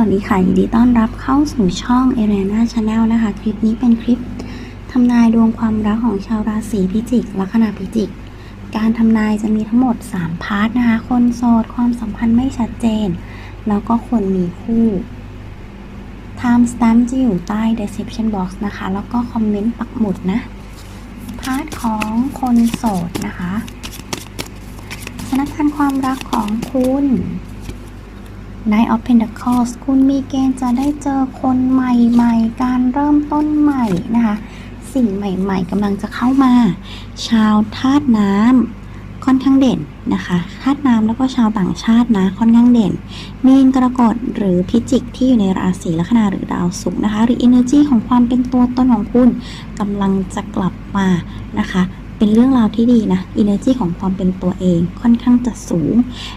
วัสดีค่ะ ยินดีต้อนรับเข้าสู่ช่อง a r i a n a Channel นะคะ คลิปนี้เป็นคลิปทำนายดวงความรักของชาวราศีพิจิก ลัคนาพิจิก การทำนายจะมีทั้งหมด 3 พาร์ทนะคะ คนโสด ความสัมพันธ์ไม่ชัดเจน แล้วก็คนมีคู่ Time stamp จะอยู่ใต้ description box นะคะ แล้วก็คอมเมนต์ปักหมุดนะ พาร์ทของคนโสดนะคะสถานการณ์ความรักของคุณ night of Pentacles คุณมีเกณฑ์จะได้เจอคนใหม่ๆ การเริ่มต้นใหม่นะคะ สิ่งใหม่ๆกำลังจะเข้ามา ชาวธาตุน้ำค่อนข้างเด่นนะคะธาตุน้ำแล้วก็ชาวต่างชาตินะค่อนข้างเด่น มีนกรกฎหรือพิจิกที่อยู่ในราศีลัคนาหรือดาวศุกร์นะคะ หรือ energy ของความเป็นตัวตนของคุณกำลังจะกลับมานะคะ เป็นเรื่องราวที่ดีนะ energy ของความเป็นตัวเองค่อนข้างจะสูง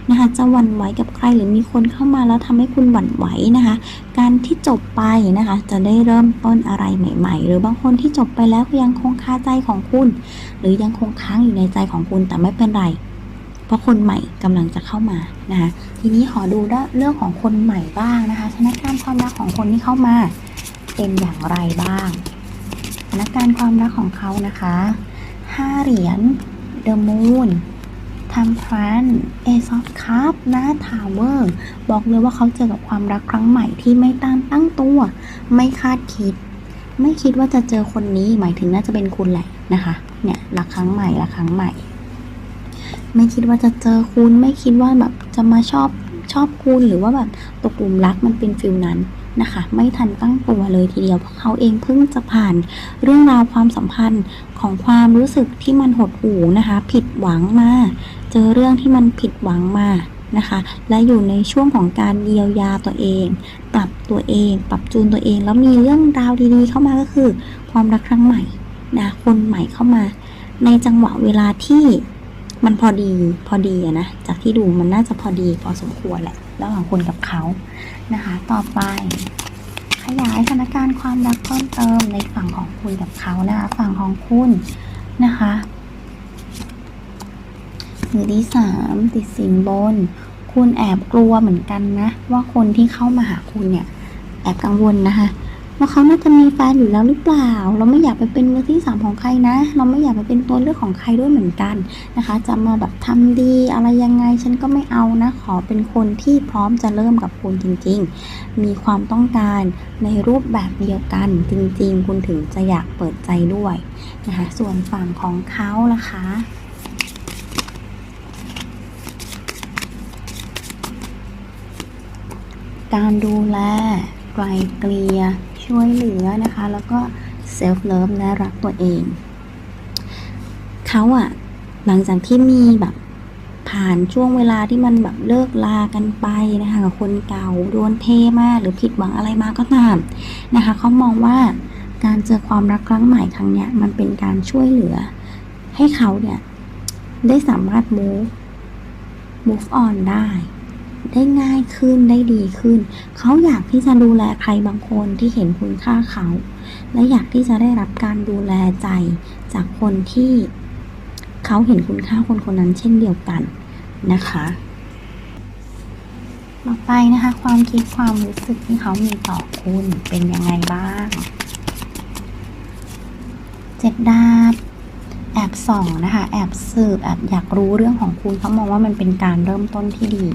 นะคะจะหวั่นไหวกับใครหรือมีคนเข้ามาแล้วทำให้คุณหวั่นไหวนะคะ การที่จบไปนะคะ จะได้เริ่มต้นอะไรใหม่ ๆ หรือบางคนที่จบไปแล้วยังคงคาใจของคุณ หรือยังคงค้างอยู่ในใจของคุณแต่ไม่เป็นไรเพราะคนใหม่กำลังจะเข้ามานะคะทีนี้ขอดูเรื่องของคนใหม่บ้างนะคะสถานการณ์ความรักของคนที่เข้ามา เป็นอย่างไรบ้างสถานการณ์ความรักของเขานะคะ ห้าเหรียญ The Moon ทำพรันเอซอฟคัพนะทาวเวอร์ บอกเลยว่าเขาเจอกับความรักครั้งใหม่ที่ไม่ตั้งตั้งตัว ไม่คาดคิด ไม่คิดว่าจะเจอคนนี้หมายถึงน่าจะเป็นคุณแหละนะคะ เนี่ยรักครั้งใหม่รักครั้งใหม่ ไม่คิดว่าจะเจอคุณไม่คิดว่าแบบจะมาชอบชอบคุณหรือว่าแบบตกหลุมรักมันเป็นฟิลนั้น นะคะ ไม่ทันตั้งตัวเลยทีเดียวเพราะเขาเองเพิ่งจะผ่านเรื่องราวความสัมพันธ์ของความรู้สึกที่มันหดหู่นะคะ ผิดหวังมา เจอเรื่องที่มันผิดหวังมานะคะ และอยู่ในช่วงของการเยียวยาตัวเอง ปรับตัวเอง ปรับจูนตัวเอง แล้วมีเรื่องราวดีๆ เข้ามาก็คือ ความรักครั้งใหม่นะคนใหม่เข้ามา ในจังหวะเวลาที่มันพอดีพอดีอะนะจากที่ดูมันน่าจะพอดีพอสมควรแหละระหว่างคุณกับเขา นะคะ ต่อไป ขยายสถานการณ์ความรักเพิ่มเติมในฝั่งของคุณกับเขานะคะ ฝั่งของคุณนะคะมือที่สามติดสินบน คุณแอบกลัวเหมือนกันนะ ว่าคนที่เข้ามาหาคุณเนี่ย แอบกังวลนะคะ ว่าเขาน่าจะมีแฟนอยู่แล้วหรือเปล่า เราไม่อยากไปเป็นมือที่สามของใครนะ เราไม่อยากไปเป็นตัวเลือกของใครด้วยเหมือนกันนะคะ จะมาแบบทำดีอะไรยังไงฉันก็ไม่เอานะ ขอเป็นคนที่พร้อมจะเริ่มกับคุณจริง ๆ มีความต้องการในรูปแบบเดียวกันจริง ๆ คุณถึงจะอยากเปิดใจด้วยนะคะส่วนฝั่งของเขาล่ะคะการดูแลไกลเกลีย ช่วยเหลือนะคะ แล้วก็เซลฟ์เลิฟและรักตัวเอง เขาอะหลังจากที่มีแบบผ่านช่วงเวลาที่มันแบบเลิกลากันไปนะคะกับคนเก่าโดนเทมากหรือผิดหวังอะไรมาก็ตามนะคะเขามองว่าการเจอความรักครั้งใหม่ครั้งเนี้ยมันเป็นการช่วยเหลือ ให้เขาเนี่ยได้สามารถ move move on ได้ ได้ง่ายขึ้นได้ดีขึ้น เขาอยากที่จะดูแลใครบางคนที่เห็นคุณค่าเขา และอยากที่จะได้รับการดูแลใจจากคนที่เขาเห็นคุณค่าคนคนนั้นเช่นเดียวกันนะคะต่อไปนะคะ ความคิดความรู้สึกที่เขามีต่อคุณเป็นยังไงบ้าง เจ็ดดาบ แอบส่องนะคะ แอบสืบแอบอยากรู้เรื่องของคุณเขามองว่ามันเป็นการเริ่มต้นที่ดี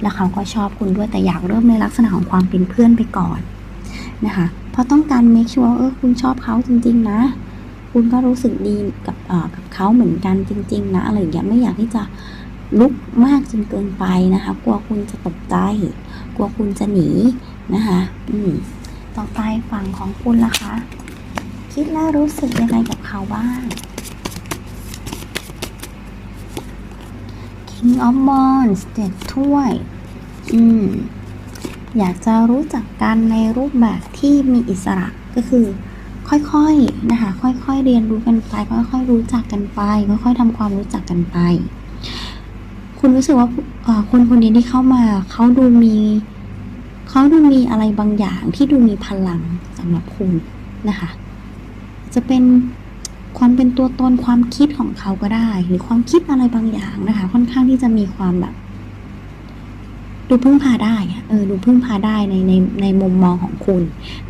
และเขาก็ชอบคุณด้วยแต่อยากเริ่มในลักษณะของความเป็นเพื่อนไปก่อนนะคะเพราะต้องการ make sure เออคุณชอบเขาจริง ๆ นะ คุณก็รู้สึกดีกับเออกับเขาเหมือนกันจริง ๆ นะอะไรอย่างเงี้ยไม่อยากที่จะลุกมากจนเกินไปนะคะ กลัวคุณจะตกใจ กลัวคุณจะหนีนะคะอืมต่อไปฝั่งของคุณล่ะคะ คิดและรู้สึกยังไงกับเขาบ้าง King of Wands เจ็ดถ้วย อืม อยากจะรู้จักกันในรูปแบบที่มีอิสระก็คือ ค่อยๆนะคะ ค่อยๆเรียนรู้กันไป ค่อยๆรู้จักกันไป ค่อยๆทำความรู้จักกันไป คุณรู้สึกว่าคนคนนี้ที่เข้ามาเขาดูมีเขาดูมีอะไรบางอย่างที่ดูมีพลังสำหรับคุณนะคะ จะเป็น ความเป็นตัวตนความคิดของเขาก็ได้ หรือความคิดอะไรบางอย่างนะคะ ค่อนข้างที่จะมีความแบบ ดูพึ่งพาได้อะเออดูพึ่งพาได้ในในในมุมมองของคุณ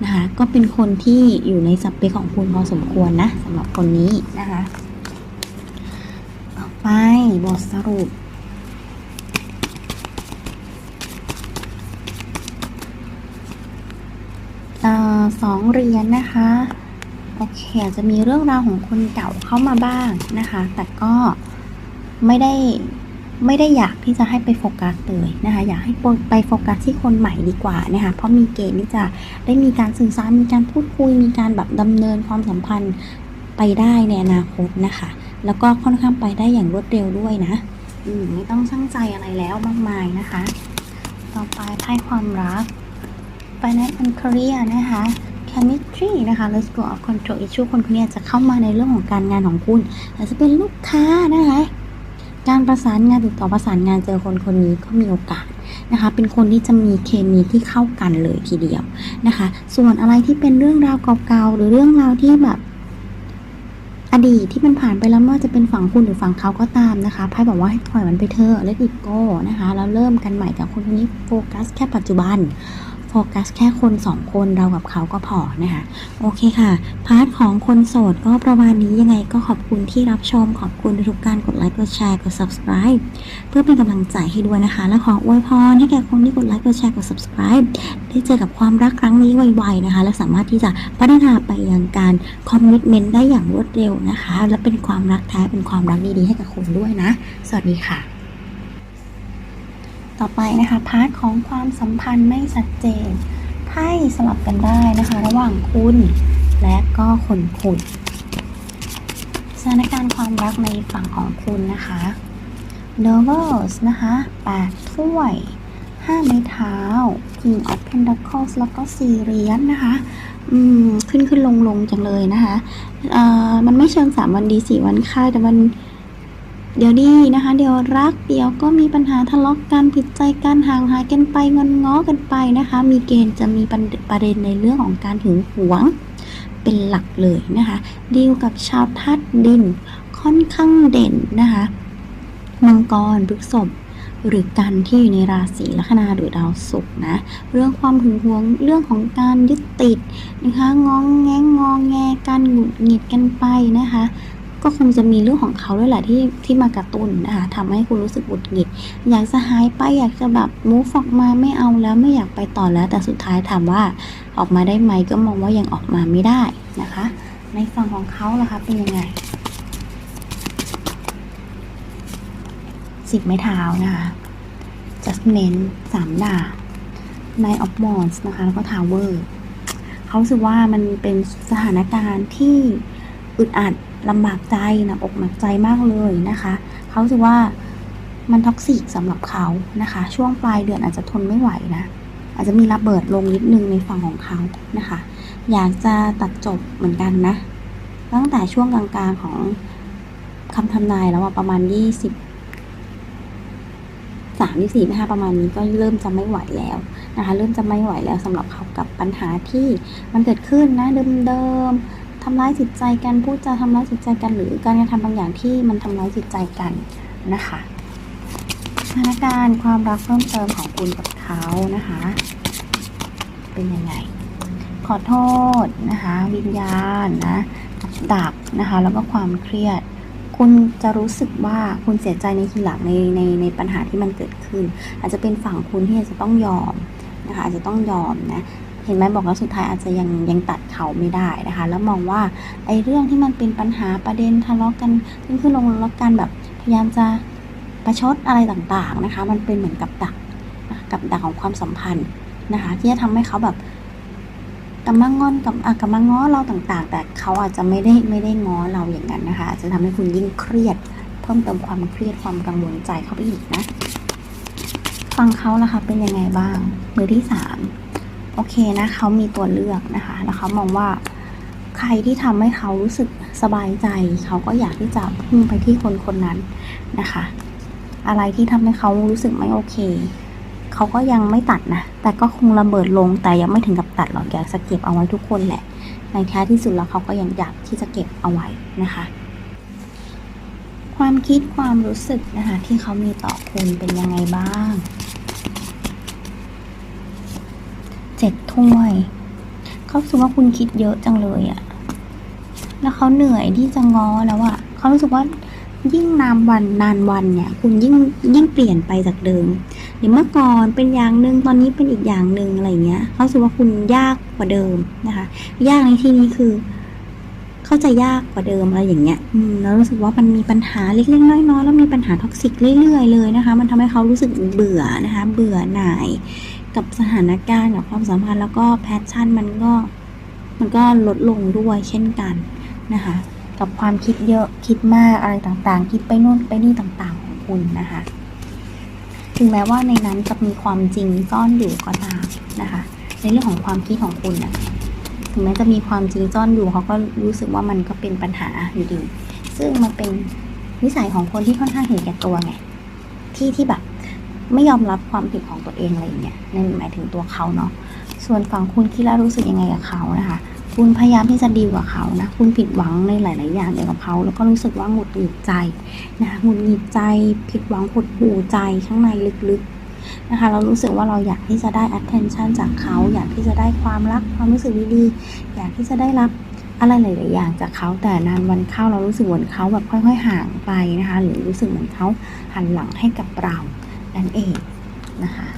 นะคะ ก็เป็นคนที่อยู่ในสเปคของคุณพอสมควรนะสำหรับคนนี้นะคะต่อไปบทสรุปออสองเหรียญนะคะ โอเคอาจจะมีเรื่องราวของคนเก่าเข้ามาบ้างนะคะ แต่ก็ไม่ได้ไม่ได้อยากที่จะให้ไปโฟกัสเลยนะคะ อยากให้ไปโฟกัสที่คนใหม่ดีกว่านะคะ เพราะมีเกณฑ์ที่จะได้มีการสื่อสาร มีการพูดคุย มีการแบบดำเนินความสัมพันธ์ไปได้ในอนาคตนะคะ แล้วก็ค่อนข้างไปได้อย่างรวดเร็วด้วยนะ อืมไม่ต้องช่างใจอะไรแล้วมากมายนะคะ ต่อไปไพ่ความรัก Finance and Career นะคะ Chemistry นะคะ Let's go of control issue คนคนนี้จะเข้ามาในเรื่องของการงานของคุณอาจจะเป็นลูกค้านะคะการประสานงานติดต่อประสานงานเจอคนคนนี้ก็มีโอกาสนะคะ เป็นคนที่จะมีเคมีที่เข้ากันเลยทีเดียวนะคะ ส่วนอะไรที่เป็นเรื่องราวเก่าๆหรือเรื่องราวที่แบบอดีตที่มันผ่านไปแล้วไม่ว่าจะเป็นฝั่งคุณหรือฝั่งเขาก็ตามนะคะไพ่บอกว่าให้ปล่อยมันไปเถอะ let it go นะคะแล้วเริ่มกันใหม่กับคนคนนี้โฟกัสแค่ปัจจุบัน กัสแค่คนสองคนเรากับเขาก็พอนะคะ โอเคค่ะ พาร์ทของคนโสดก็ประมาณนี้ยังไงก็ขอบคุณที่รับชม ขอบคุณทุกการกดไลค์กดแชร์กด subscribe เพื่อเป็นกำลังใจให้ด้วยนะคะ และขออวยพรให้แก่คนที่กดไลค์กดแชร์กด subscribe ได้เจอกับความรักครั้งนี้ไวๆนะคะ และสามารถที่จะพัฒนาไปยังการคอมมิชเมนต์ได้อย่างรวดเร็วนะคะ และเป็นความรักแท้เป็นความรักดีๆให้กับคุณด้วยนะ สวัสดีค่ะ ต่อไปนะคะพาร์ทของความสัมพันธ์ไม่ชัดเจนไพ่สลับกันได้นะคะ ระหว่างคุณ และก็คนคุยสถานการณ์ความรักในฝั่งของคุณนะคะ Nervous นะคะแปดถ้วยห้าไม้เท้า King of Pentacles แล้วก็สี่เหรียญนะคะ อืม ขึ้นขึ้นลงลงจังเลยนะคะเอ่อมันไม่เชิงสามวันดีสี่วันค่ายแต่มัน เดี๋ยวดีนะคะ เดี๋ยวรัก เดี๋ยวก็มีปัญหาทะเลาะกันผิดใจกันห่างหายกันไปงอนง้อกันไปนะคะ มีเกณฑ์จะมีประเด็นในเรื่องของการหึงหวงเป็นหลักเลยนะคะดีลกับชาวทัดดินค่อนข้างเด่นนะคะมังกรพฤษภหรือกันที่อยู่ในราศีลัคนาหรือดาวศุกร์นะ เรื่องความหึงหวงเรื่องของการยึดติดนะคะงองแงงงองแงกันหงุดหงิดกันไปนะคะ ก็คงจะมีเรื่องของเขาด้วยแหละที่ที่มากระตุ้นนะคะทำให้คุณรู้สึกหงุดหงิด อยากจะหายไปอยากจะแบบมูฟออกมาไม่เอาแล้วไม่อยากไปต่อแล้ว แต่สุดท้ายถามว่าออกมาได้ไหมก็มองว่ายังออกมาไม่ได้นะคะ ในฝั่งของเขาล่ะคะเป็นยังไงสิบไม้เท้านะคะ Judgment สามดาบ Nine of Wands นะคะ แล้วก็ Tower เขาสึกว่ามันเป็นสถานการณ์ที่อึดอัด ลำบากใจหนักอกหนักใจมากเลยนะคะเขารู้สึกว่ามันท็อกซิกสำหรับเขานะคะ ช่วงปลายเดือนอาจจะทนไม่ไหวนะ อาจจะมีระเบิดลงนิดนึงในฝั่งของเขานะคะ อยากจะตัดจบเหมือนกันนะ ตั้งแต่ช่วงกลางๆของคำทำนายแล้วว่าประมาณยี่สิบสามที่สี่ห้าประมาณนี้ก็เริ่มจะไม่ไหวแล้วนะคะ เริ่มจะไม่ไหวแล้วสำหรับเขากับปัญหาที่มันเกิดขึ้นนะเดิมๆ ทำร้ายจิตใจกันพูดจาทำร้ายจิตใจกัน หรือการกระทำบางอย่างที่มันทำร้ายจิตใจกันนะคะสถานการณ์ความรักเพิ่มเติมของคุณกับเขานะคะ เป็นยังไง ขอโทษนะคะ วิญญาณนะดับนะคะ แล้วก็ความเครียด คุณจะรู้สึกว่าคุณเสียใจในทีหลังในในในปัญหาที่มันเกิดขึ้น อาจจะเป็นฝั่งคุณที่จะต้องยอมนะคะอาจจะต้องยอมนะ เห็นไหมบอกแล้วสุดท้ายอาจจะยังยังตัดเขาไม่ได้นะคะ แล้วมองว่าไอ้เรื่องที่มันเป็นปัญหาประเด็นทะเลาะกันขึ้นขึ้นลงลงกันแบบพยายามจะประชดอะไรต่างๆนะคะ มันเป็นเหมือนกับดักกับดักของความสัมพันธ์นะคะ ที่จะทำให้เขาแบบกำลังงอนกับอะกำลังง้อเราต่างๆ แต่เขาอาจจะไม่ได้ไม่ได้ง้อเราอย่างนั้นนะคะอาจจะทำให้คุณยิ่งเครียด เพิ่มเติมความเครียดความกังวลใจเข้าไปอีกนะฟังเขาล่ะคะเป็นยังไงบ้างมือที่สาม โอเคนะเขามีตัวเลือกนะคะแล้วเขามองว่าใครที่ทำให้เขารู้สึกสบายใจ เขาก็อยากที่จะพุ่งไปที่คนคนนั้นนะคะ อะไรที่ทำให้เขารู้สึกไม่โอเค เขาก็ยังไม่ตัดนะ แต่ก็คงระเบิดลงแต่ยังไม่ถึงกับตัดหรอกอยากจะเก็บเอาไว้ทุกคนแหละ ในแท้ที่สุดแล้วเขาก็ยังอยากที่จะเก็บเอาไว้นะคะ ความคิดความรู้สึกนะคะที่เขามีต่อคุณเป็นยังไงบ้าง ถ้วย เขารู้สึกว่าคุณคิดเยอะจังเลยอะแล้วเขาเหนื่อยที่จะง้อแล้วอะเขารู้สึกว่ายิ่งนานวันนานวันเนี่ย คุณยิ่งยิ่งเปลี่ยนไปจากเดิมอย่างเมื่อก่อนเป็นอย่างหนึ่งตอนนี้เป็นอีกอย่างหนึ่งอะไรเงี้ย เขารู้สึกว่าคุณยากกว่าเดิมนะคะ ยากในที่นี้คือ เข้าใจยากกว่าเดิมอะไรอย่างเงี้ย อืมแล้วรู้สึกว่ามันมีปัญหาเล็กๆน้อยๆแล้วมีปัญหาท็อกซิกเรื่อยๆเลยนะคะ มันทำให้เขารู้สึกเบื่อนะคะ เบื่อหน่าย กับสถานการณ์กับความสัมพันธ์แล้วก็แพชชั่นมันก็มันก็ลดลงด้วยเช่นกันนะคะ กับความคิดเยอะคิดมากอะไรต่างๆ คิดไปโน่นไปนี่ต่างๆของคุณนะคะ ถึงแม้ว่าในนั้นจะมีความจริงซ่อนอยู่ก็ตามนะคะ ในเรื่องของความคิดของคุณนะถึงแม้จะมีความจริงซ่อนอยู่เขาก็รู้สึกว่ามันก็เป็นปัญหาอยู่ดี ซึ่งมันเป็นนิสัยของคนที่ค่อนข้างเห็นแก่ตัวไงที่ที่แบบ ไม่ยอมรับความผิดของตัวเองอะไรอย่างเงี้ยนั่นหมายถึงตัวเขาเนาะส่วนฝั่งคุณคิดแล้วรู้สึกยังไงกับเขานะคะ คุณพยายามที่จะดีลกับเขานะ คุณผิดหวังในหลาย ๆ อย่างเกี่ยวกับเขา แล้วก็รู้สึกว่าหงุดหงิดใจนะคะหงุดหงิดใจ ผิดหวังหดหู่ใจข้างในลึก ๆ นะคะ เรารู้สึกว่าเราอยากที่จะได้ attention จากเขา อยากที่จะได้ความรัก ความรู้สึกดี ๆ อยากที่จะได้รับอะไรหลาย ๆ อย่างจากเขาแต่นานวันเข้าเรารู้สึกเหมือนเขาแบบค่อย ๆ ห่างไปนะคะ หรือรู้สึกเหมือนเขาหันหลังให้กับเรา นั่นเองนะคะ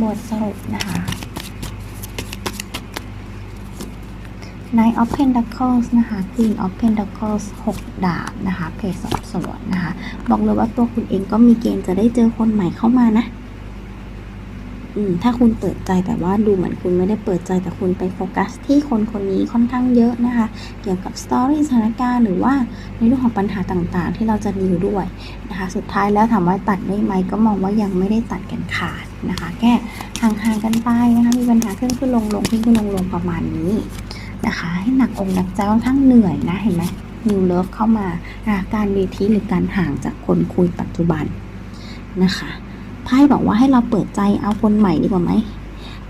บทสรุปนะคะ Nine of Pentacles นะคะ Queen of Pentacles 6 ดาบนะคะเพจสอบสวนนะคะ บอกเลยว่าตัวคุณเองก็มีเกณฑ์จะได้เจอคนใหม่เข้ามานะ ถ้าคุณเปิดใจแต่ว่าดูเหมือนคุณไม่ได้เปิดใจแต่คุณไปโฟกัสที่คนคนนี้ค่อนข้างเยอะนะคะ เกี่ยวกับสตอรี่สถานการณ์หรือว่าในเรื่องของปัญหาต่างๆ ที่เราจะดีลด้วยนะคะ สุดท้ายแล้วถามว่าตัดได้ไหมก็มองว่ายังไม่ได้ตัดกันขาดนะคะ แค่ห่างๆกันไปนะคะมีปัญหาขึ้นขึ้นลงลงขึ้นขึ้นลงลงประมาณนี้นะคะ ให้หนักอกหนักใจค่อนข้างเหนื่อยนะเห็นไหม New Love เข้ามาการดีทีหรือการห่างจากคนคุยปัจจุบันนะคะ ไพ่บอกว่าให้เราเปิดใจเอาคนใหม่ดีกว่าไหม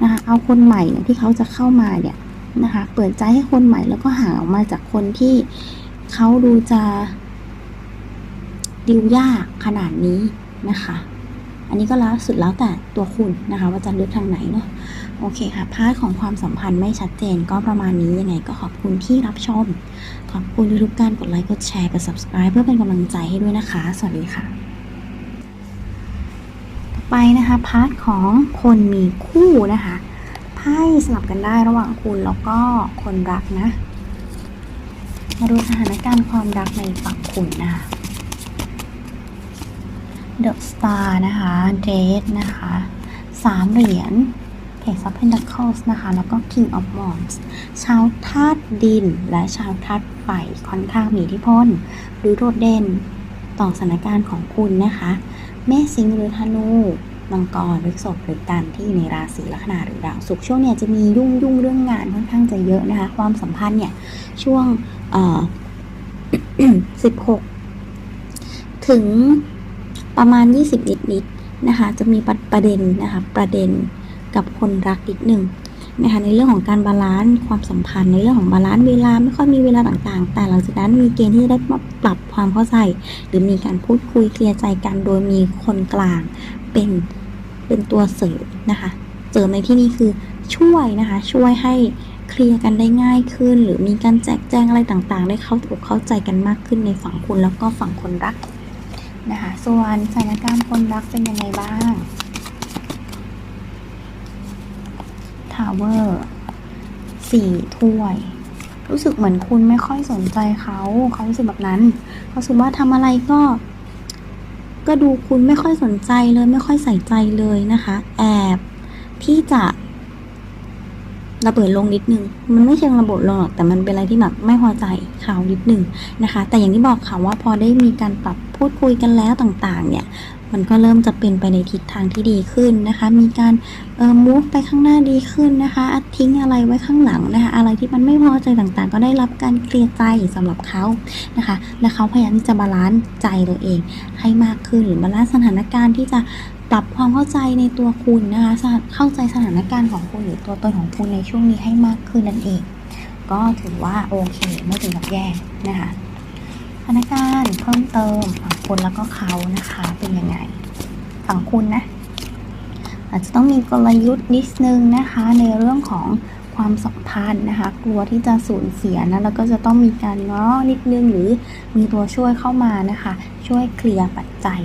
นะคะเอาคนใหม่เนี่ยที่เขาจะเข้ามาเนี่ยนะคะเปิดใจให้คนใหม่แล้วก็ห่างออกมาจากคนที่เขาดูจะดิวยากขนาดนี้นะคะ อันนี้ก็แล้วสุดแล้วแต่ตัวคุณนะคะ ว่าจะเลือกทางไหนเนาะโอเคค่ะพาร์ทของความสัมพันธ์ไม่ชัดเจนก็ประมาณนี้ยังไงก็ขอบคุณที่รับชม ขอบคุณทุกการกดไลค์กดแชร์กด subscribe เพื่อเป็นกำลังใจให้ด้วยนะคะ สวัสดีค่ะ ไปนะคะพาร์ทของคนมีคู่นะคะไพ่สลับกันได้ระหว่างคุณแล้วก็คนรักนะ มาดูสถานการณ์ความรักในฝั่งคุณนะคะ The Star นะคะ Date นะคะสามเหรียญ Page of Pentacles นะคะ แล้วก็ King of Wands ชาวธาตุดินและชาวธาตุไฟค่อนข้างมีอิทธิพลหรือโดดเด่นต่อสถานการณ์ของคุณนะคะ เมษสิงห์หรือธนูมังกรหรือศพหรือกันที่อยู่ในราศีลัคนาหรือดาวศุกร์ช่วงเนี่ยจะมียุ่งยุ่งเรื่องงานค่อนข้างจะเยอะนะคะ ความสัมพันธ์เนี่ยช่วงเอ่อ16ถึงประมาณ 20 นิดๆนนะคะ จะมีประประเด็นนะคะ ประเด็นกับคนรักนิดหนึ่ง นะคะในเรื่องของการบาลานซ์ความสัมพันธ์ในเรื่องของบาลานซ์เวลาไม่ค่อยมีเวลาต่างๆ แต่หลังจากนั้นมีเกณฑ์ที่จะได้มาปรับความเข้าใจ หรือมีการพูดคุยเคลียร์ใจกัน โดยมีคนกลางเป็นเป็นตัวเสริมนะคะเสริมในที่นี้คือช่วยนะคะช่วยให้เคลียร์กันได้ง่ายขึ้น หรือมีการแจกแจงอะไรต่างๆ ได้เข้าอกเข้าใจกันมากขึ้นในฝั่งคุณแล้วก็ฝั่งคนรักนะคะส่วนสถานการณ์คนรักเป็นยังไงบ้างาวเวอร์สี่ถ้วย รู้สึกเหมือนคุณไม่ค่อยสนใจเขาเขารู้สึกแบบนั้นเขารู้สึกว่าทำอะไรก็ ก็ดูคุณไม่ค่อยสนใจเลย ไม่ค่อยใส่ใจเลยนะคะ แอบที่จะ ระเบิดลงนิดนึง มันไม่เชิงระเบิดลงหรอกแต่มันเป็นอะไรที่แบบไม่พอใจเขานิดนึงนะคะ แต่อย่างที่บอกค่ะว่าพอได้มีการปรับพูดคุยกันแล้วต่างๆ เนี่ยมันก็เริ่มจะเป็นไปในทิศทางที่ดีขึ้นนะคะ มีการเอ่อ move ไปข้างหน้าดีขึ้นนะคะทิ้งอะไรไว้ข้างหลังนะคะ อะไรที่มันไม่พอใจต่างๆ ก็ได้รับการเคลียร์ใจสำหรับเขานะคะ และเขาพยายามที่จะบาลานซ์ใจตัวเองให้มากขึ้นหรือบาลานซ์สถานการณ์ที่จะ ปรับความเข้าใจในตัวคุณนะคะเข้าใจสถานการณ์ของคุณหรือตัวตนของคุณในช่วงนี้ให้มากขึ้นนั่นเอง ก็ถือว่าโอเคไม่ถึงกับแย่นะคะสถานการณ์เพิ่มเติมฝั่งคุณแล้วก็เขานะคะเป็นยังไงฝั่งคุณนะอาจจะต้องมีกลยุทธ์นิดนึงนะคะ ในเรื่องของความสัมพันธ์นะคะ กลัวที่จะสูญเสียนะแล้วก็จะต้องมีการง้อนิดนึงหรือมีตัวช่วยเข้ามานะคะ ช่วยเคลียร์ปัจจัย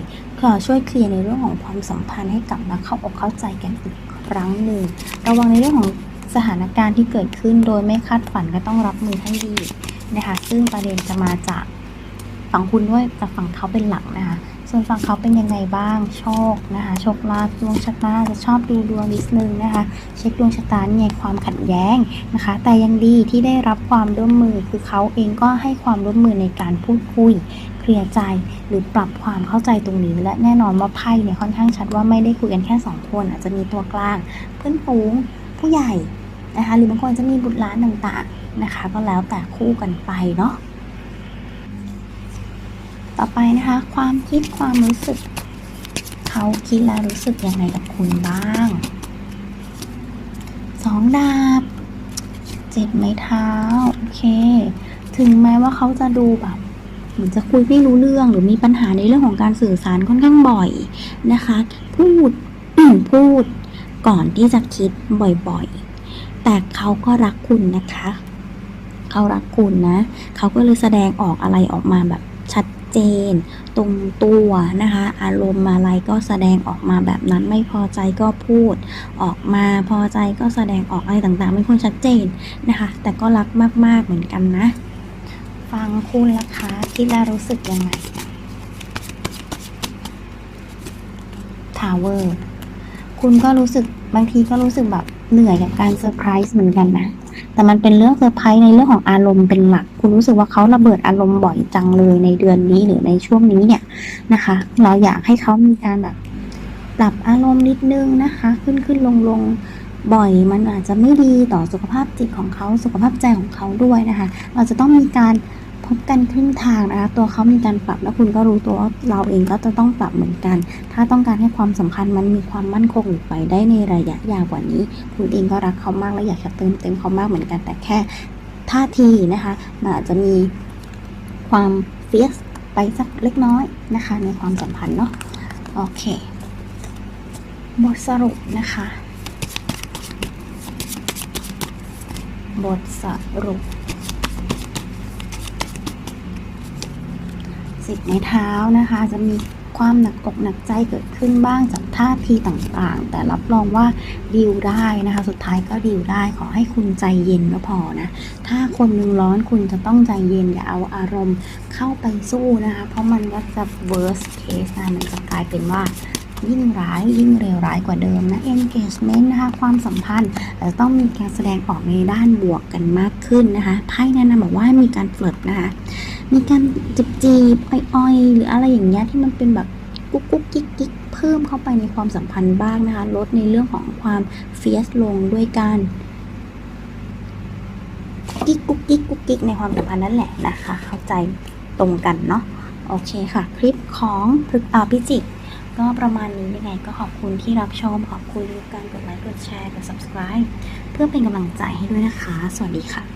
ช่วยเคลียร์ในเรื่องของความสัมพันธ์ให้กลับมาเข้าอกเข้าใจกันอีกครั้งหนึ่งระวังในเรื่องของสถานการณ์ที่เกิดขึ้นโดยไม่คาดฝันก็ต้องรับมือให้ดีนะคะ ซึ่งประเด็นจะมาจากฝั่งคุณด้วยแต่ฝั่งเขาเป็นหลักนะคะ ส่วนฝั่งเขาเป็นยังไงบ้างโชคนะคะโชคลาภดวงชะตาจะชอบดูดวงนิดนึงนะคะ เช็คดวงชะตานี่ไงความขัดแย้งนะคะ แต่ยังดีที่ได้รับความร่วมมือคือเขาเองก็ให้ความร่วมมือในการพูดคุยเคลียร์ใจหรือปรับความเข้าใจตรงนี้ และแน่นอนว่าไพ่เนี่ยค่อนข้างชัดว่าไม่ได้คุยกันแค่สองคนอาจจะมีตัวกลาง เพื่อนฝูงผู้ใหญ่นะคะหรือบางคนจะมีบุตรหลานต่างๆนะคะ ก็แล้วแต่คู่กันไปเนาะ ต่อไปนะคะ ความคิดความรู้สึก เขาคิดและรู้สึกยังไงกับคุณบ้างสองดาบเจ็บไม้เท้าโอเค ถึงแม้ว่าเขาจะดูแบบเหมือนจะคุยไม่รู้เรื่องหรือมีปัญหาในเรื่องของการสื่อสารค่อนข้างบ่อยนะคะ พูดพูดก่อนที่จะคิดบ่อยๆ แต่เขาก็รักคุณนะคะ เขารักคุณนะ เขาก็เลยแสดงออกอะไรออกมาแบบชัด เจน ตรงตัวนะคะ อารมณ์อะไรก็แสดงออกมาแบบนั้นไม่พอใจก็พูดออกมาพอใจก็แสดงออกอะไรต่างๆเป็นคนชัดเจนนะคะ แต่ก็รักมากๆเหมือนกันนะ ฟังคุณล่ะคะคิดและรู้สึกยังไงทาวเวอร์คุณก็รู้สึกบางทีก็รู้สึกแบบเหนื่อยกับการเซอร์ไพรส์เหมือนกันนะ แต่มันเป็นเรื่องเซอร์ไพรส์ในเรื่องของอารมณ์เป็นหลัก คุณรู้สึกว่าเขาระเบิดอารมณ์บ่อยจังเลยในเดือนนี้หรือในช่วงนี้เนี่ยนะคะ เราอยากให้เขามีการแบบปรับอารมณ์นิดนึงนะคะ ขึ้นขึ้นลงลงบ่อยมันอาจจะไม่ดีต่อสุขภาพจิตของเขาสุขภาพใจของเขาด้วยนะคะ เราจะต้องมีการ พบกันครึ่งทางนะคะตัวเขามีการปรับแล้วคุณก็รู้ตัวว่าเราเองก็จะต้องปรับเหมือนกัน ถ้าต้องการให้ความสัมพันธ์มันมีความมั่นคงอยู่ไปได้ในระยะยาวกว่านี้ คุณเองก็รักเขามากและอยากจะเติมเต็มเขามากเหมือนกันแต่แค่ท่าทีนะคะมันอาจจะมีความเฟียสไปสักเล็กน้อยนะคะ ในความสัมพันธ์เนาะโอเคบทสรุปนะคะ บทสรุป สิบไม้เท้านะคะ จะมีความหนักอกหนักใจเกิดขึ้นบ้างจากท่าทีต่างๆ แต่รับรองว่าดีลได้นะคะ สุดท้ายก็ดีลได้ขอให้คุณใจเย็นก็พอนะ ถ้าคนหนึงร้อนคุณจะต้องใจเย็นอย่าเอาอารมณ์เข้าไปสู้นะคะ เพราะมันก็จะ worst case นะมันจะกลายเป็นว่ายิ่งร้ายยิ่งเลวร้ายกว่าเดิมนะ engagement นะคะ ความสัมพันธ์จะต้องมีการแสดงออกในด้านบวกกันมากขึ้นนะคะไพ่แนะนำบอกว่ามีการเฟลิร์ตนะคะ มีการจีบจีบอ้อยๆ หรืออะไรอย่างเงี้ยที่มันเป็นแบบกุ๊กกุ๊กกิ๊กกิ๊กเพิ่มเข้าไปในความสัมพันธ์บ้างนะคะ ลดในเรื่องของความเฟียสลงด้วยการกิ๊กกุ๊กกิ๊กกุ๊กกิ๊กในความสัมพันธ์นั่นแหละนะคะ เข้าใจตรงกันเนาะโอเคค่ะ คลิปของพฤกอาพิจิกก็ประมาณนี้ยังไงก็ขอบคุณที่รับชม ขอบคุณทุกการกดไลค์กดแชร์กด subscribe เพื่อเป็นกำลังใจให้ด้วยนะคะ สวัสดีค่ะ